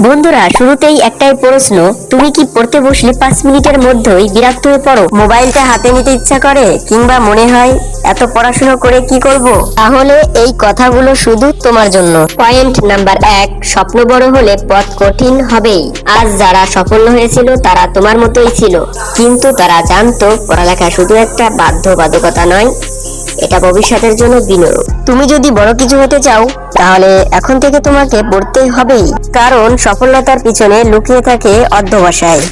বন্ধুরা, শুরুতেই একটাই প্রশ্ন, তুমি কি পড়তে বসলে পাঁচ মিনিটের মধ্যেই বিরক্ত হয়ে পড়ো? মোবাইলটা হাতে নিতে ইচ্ছা করে, কিংবা মনে হয়, এত পড়াশোনা করে কি করব? তাহলে এই কথাগুলো শুধু তোমার জন্য। পয়েন্ট নাম্বার এক, স্বপ্ন বড় হলে পথ কঠিন হবেই। আজ যারা সফল হয়েছিল, তারা তোমার মতোই ছিল। কিন্তু তারা জানতো, পড়ালেখা শুধু একটা বাধ্যবাধকতা নয়। এটা ভবিষ্যতের জন্য বিনিয়োগ। তুমি যদি বড় কিছু হতে চাও, তাহলে এখন থেকে তোমাকে পড়তে হবেই। কারণ সফলতার পিছনে লুকিয়ে থাকে অধ্যবসায়।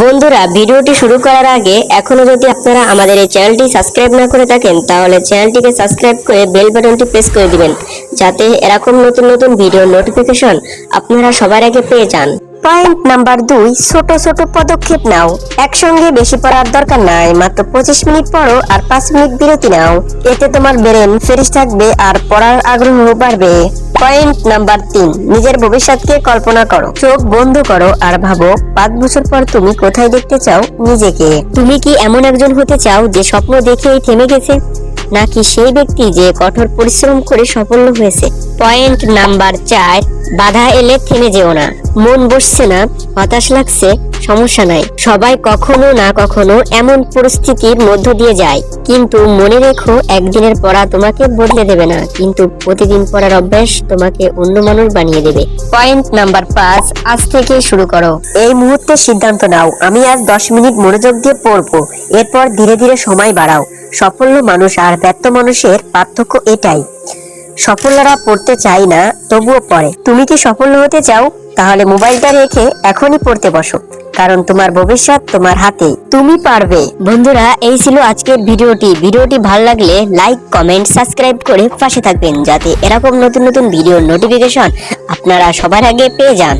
বন্ধুরা, ভিডিওটি শুরু করার আগে এখনও যদি আপনারা আমাদের এই চ্যানেলটি সাবস্ক্রাইব না করে থাকেন, তাহলে চ্যানেলটিকে সাবস্ক্রাইব করে বেল বাটনটি প্রেস করে দিবেন, যাতে এরকম নতুন নতুন ভিডিও নোটিফিকেশন আপনারা সবার আগে পেয়ে যান। পয়েন্ট নাম্বার দুই, ছোট ছোট পদক্ষেপ নাও। একসঙ্গে বেশি পড়ার দরকার নাই, মাত্র পঁচিশ মিনিট পড়ো আর পাঁচ মিনিট বিরতি নাও। এতে তোমার ব্রেন ফ্রেশ থাকবে আর পড়ার আগ্রহ বাড়বে। পয়েন্ট নাম্বার তিন, নিজের ভবিষ্যৎকে কল্পনা করো। চোখ বন্ধ করো আর ভাবো, পাঁচ বছর পর তুমি কোথায় দেখতে চাও নিজেকে? তুমি কি এমন একজন হতে চাও যে স্বপ্ন দেখেই থেমে গেছে? নাকি সেই ব্যক্তি যে কঠোর পরিশ্রম করে সফল হয়েছে? পয়েন্ট নাম্বার চার, বাধা এলে থেমে যেও না। মন বসছে না, হতাশ লাগছে, সমস্যা নাই। সবাই কখনো না কখনো এমন পরিস্থিতির মধ্য দিয়ে যায়। কিন্তু মনে রেখো, একদিনের পড়া তোমাকে বদলে দেবে না, কিন্তু প্রতিদিন পড়ার অভ্যাস তোমাকে অন্য মানুষ বানিয়ে দেবে। পয়েন্ট নাম্বার পাঁচ, আজ থেকে শুরু করো। এই মুহূর্তে সিদ্ধান্ত নাও, আমি আজ দশ মিনিট মনোযোগ দিয়ে পড়ব, এরপর ধীরে ধীরে সময় বাড়াও। সাফল্য মানুষ আর ব্যর্থ মানুষের পার্থক্য এটাই। সফলরা পড়তে চাই না, তবুও পড়ে। তুমি কি সফল হতে চাও? তাহলে মোবাইলটা রেখে এখনই পড়তে বসো। কারণ তোমার ভবিষ্যৎ তোমার হাতে তুমি পারবে। বন্ধুরা, এই ছিল আজকের ভিডিওটি। ভিডিওটি ভালো লাগলে লাইক, কমেন্ট, সাবস্ক্রাইব করে পাশে থাকবেন, যাতে এরকম নতুন নতুন ভিডিও নোটিফিকেশন আপনারা সবার আগে পেয়ে যান।